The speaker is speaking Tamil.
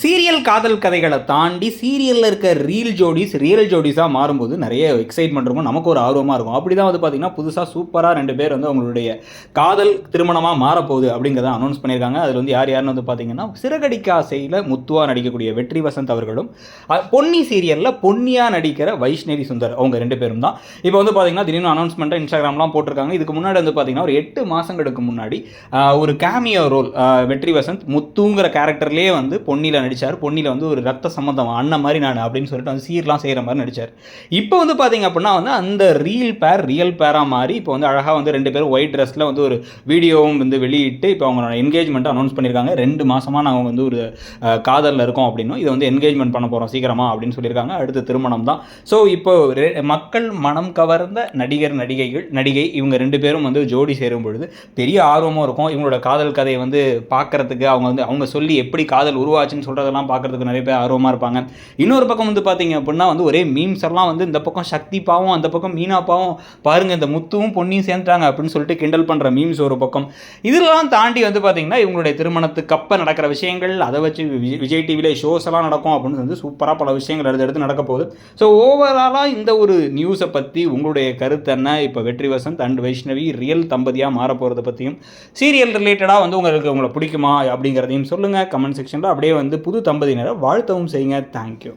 சீரியல் காதல் கதைகளை தாண்டி சீரியலில் இருக்க ரீல் ஜோடிஸ் ரியல் ஜோடிஸாக மாறும்போது நிறைய எக்ஸைட்மெண்ட் இருக்கும். நமக்கு ஒரு ஆர்வமாக இருக்கும். அப்படி தான் வந்து பார்த்திங்கன்னா புதுசாக சூப்பராக ரெண்டு பேர் வந்து அவங்களுடைய காதல் திருமணமாக மாறப்போகுது அப்படிங்கிறத அனௌன்ஸ் பண்ணியிருக்காங்க. அதில் வந்து யார் யாருன்னு வந்து பார்த்தீங்கன்னா சிறகடிக்காசையில் முத்துவாக நடிக்கக்கூடிய வெற்றி வசந்த் அவர்களும் பொன்னி சீரியலில் பொன்னியாக நடிக்கிற வைஷ்ணவி சுந்தர் அவங்க ரெண்டு பேரும் தான். இப்போ வந்து பார்த்தீங்கன்னா திடீர்னு அனௌன்ஸ்மெண்ட்டை இன்ஸ்டாகிராம்லாம் போட்டிருக்காங்க. இதுக்கு முன்னாடி வந்து பார்த்தீங்கன்னா ஒரு எட்டு மாதங்களுக்கு முன்னாடி ஒரு கேமியோ ரோல் வெற்றி வசந்த் முத்துங்கிற கேரக்டர்லேயே வந்து பொன்னியில் நடித்தார் பொன்னியில் வந்து ஒரு ரத்த சம்மந்தம் அண்ணன் மாதிரி நான் அப்படின்னு சொல்லிட்டு வந்து சீர்லாம் செய்கிற மாதிரி நடித்தார் இப்போ வந்து பார்த்தீங்க அப்படின்னா வந்து அந்த ரீல் பேர் ரியல் பேராக மாறி இப்போ வந்து அழகாக வந்து ரெண்டு பேரும் ஒயிட் ட்ரெஸ்ஸில் வந்து ஒரு வீடியோவும் வந்து வெளியிட்டு இப்போ அவங்களோட என்கேஜ்மெண்ட்டை அனௌன்ஸ் பண்ணியிருக்காங்க ரெண்டு மாதமாக நாங்கள் வந்து ஒரு காதலில் இருக்கோம் அப்படின்னும். இதை வந்து என்கேஜ்மெண்ட் பண்ண போகிறோம் சீக்கிரமாக அப்படின்னு சொல்லியிருக்காங்க அடுத்து திருமணம் தான். ஸோ இப்போ மக்கள் மனம் கவர்ந்த நடிகர் நடிகைகள் நடிகை இவங்க ரெண்டு பேரும் வந்து ஜோடி சேரும் பொழுது பெரிய ஆர்வமும் இருக்கும். இவங்களோட காதல் கதையை வந்து பார்க்கறதுக்கு அவங்க வந்து அவங்க சொல்லி எப்படி காதல் உருவாச்சுன்னு சொல்கிறதெல்லாம் பார்க்கறதுக்கு நிறைய பேர் ஆர்வமாக இருப்பாங்க. இன்னொரு பக்கம் வந்து பார்த்தீங்க அப்படின்னா வந்து ஒரே மீம்ஸ் எல்லாம் வந்து இந்த பக்கம் சக்தி பாவம் அந்த பக்கம் மீனா பாவம் இந்த முத்துவும் பொன்னியும் சேர்ந்துட்டாங்க அப்படின்னு சொல்லிட்டு கிண்டல் பண்ணுற மீம்ஸ் ஒரு பக்கம். இதெல்லாம் தாண்டி வந்து பார்த்தீங்கன்னா இவங்களுடைய திருமணத்துக்கு அப்போ நடக்கிற விஷயங்கள் அதை வச்சு விஜய் விஜய் ஷோஸ் எல்லாம் நடக்கும் அப்படின்னு வந்து சூப்பராக பல விஷயங்கள் எடுத்து எடுத்து நடக்க போகுது. ஸோ ஓவராலாக இந்த ஒரு நியூஸை பற்றி உங்களுடைய கருத்து என்ன? இப்போ வெற்றி வசந்த் அண்ட் வைஷ்ணவி ரியல் தம்பதியாக மாற போகிறத பற்றியும் சீரியல் ரிலேட்டடாக வந்து உங்களுக்கு உங்களை பிடிக்குமா அப்படிங்கிறதையும் சொல்லுங்கள் கமெண்ட் செக்ஷனில் அப்படியே வந்து புது தம்பதியினரை வாழ்த்தவும் செய்யுங்க. தேங்க்யூ